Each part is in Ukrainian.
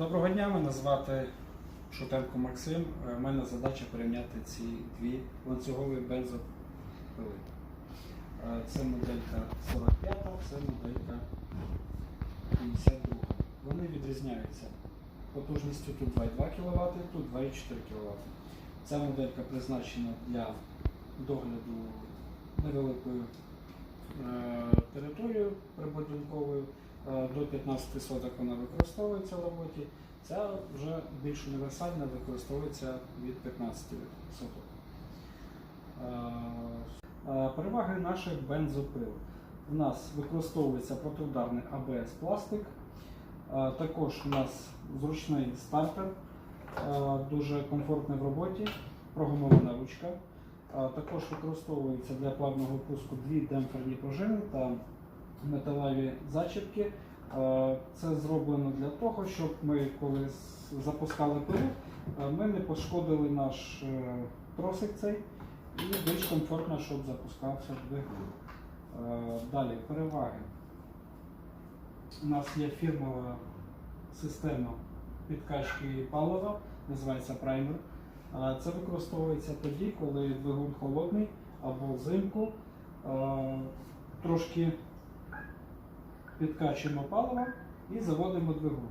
Доброго дня, мене звати Шутенко Максим. Е, У мене задача порівняти ці дві ланцюгові бензопили. Е, Це моделька 45, це моделька 52. Вони відрізняються потужністю тут 2,2 кВт, тут 2,4 кВт. Ця моделька призначена для догляду невеликою е, територією прибудинковою. Е, До 15 соток вона використовується в роботі. Ця вже більш універсальна, використовується від 15 соток. Е, е, Переваги наших бензопил. У нас використовується протиударний АБС пластик. Також у нас зручний стартер, дуже комфортний в роботі, прогумована ручка. Також використовується для плавного пуску дві демпферні пружини та металеві зачіпки. Е, Це зроблено для того, щоб ми, коли запускали пилу, е, ми не пошкодили наш е, тросик цей і більш комфортно, щоб запускався двигун. Е, Далі переваги. У нас є фірмова система підкачки палива, називається праймер. Е, Це використовується тоді, коли двигун холодний або взимку. Е, Трошки підкачуємо паливо і заводимо двигун.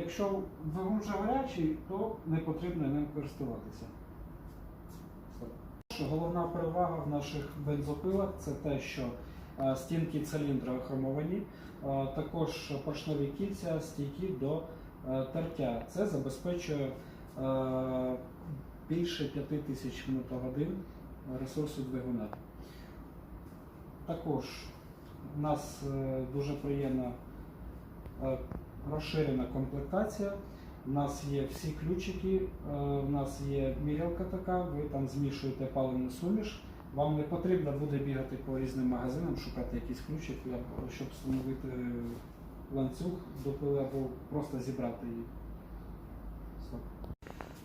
Якщо двигун вже гарячий, то не потрібно ним користуватися. Головна перевага в наших бензопилах це те, що е, стінки циліндра хромовані, е, також поршневі кільця стійкі до е, тертя. Це забезпечує більше 5000 мотогодин ресурсу двигуна. Також у нас е, дуже приємна е, розширена комплектація. У нас є всі ключики, е, у нас є мірялка така, ви там змішуєте паливну суміш. Вам не потрібно буде бігати по різним магазинам, шукати якийсь ключик, щоб встановити ланцюг до пили або просто зібрати її.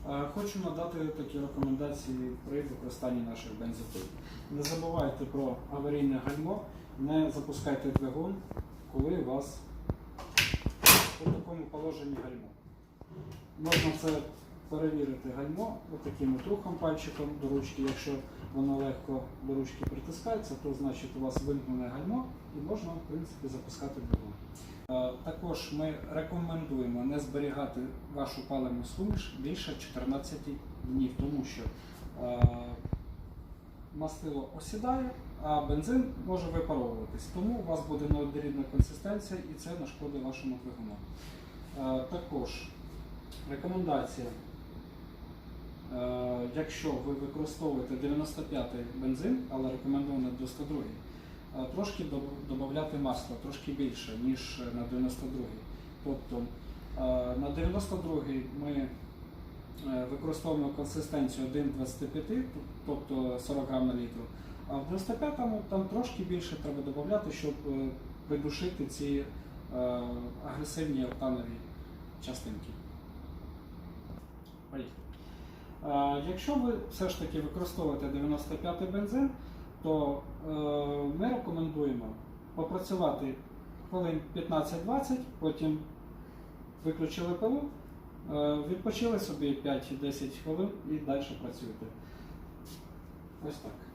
Е, Хочу надати такі рекомендації при використанні наших бензопил. Не забувайте про аварійне гальмо, не запускайте двигун, коли у вас у такому положенні гальмо. Можна це перевірити гальмо таким от рухом пальчиком до ручки. Якщо воно легко до ручки притискається, то значить у вас вимкнене гальмо і можна в принципі запускати двигун. Е, Також ми рекомендуємо не зберігати вашу паливну суміш більше 14 днів, тому що е, мастило осідає, а бензин може випаровуватись. Тому у вас буде неоднорідна консистенція і це нашкодить вашому двигуну. Е, Також рекомендація, е, якщо ви використовуєте 95-й бензин, але рекомендовано 92 е, трошки додати масла, трошки більше, ніж на 92-й. Тобто на 92-й ми використовуємо консистенцію 1,25, тобто 40 грам на літру. А в 95-му там трошки більше треба додати, щоб е, придушити ці е, агресивні октанові частинки. Е, Якщо ви все ж таки використовуєте 95-й бензин, то ми рекомендуємо попрацювати хвилин 15-20, потім виключили пилу, відпочили собі 5-10 хвилин і далі працюєте. Ось так.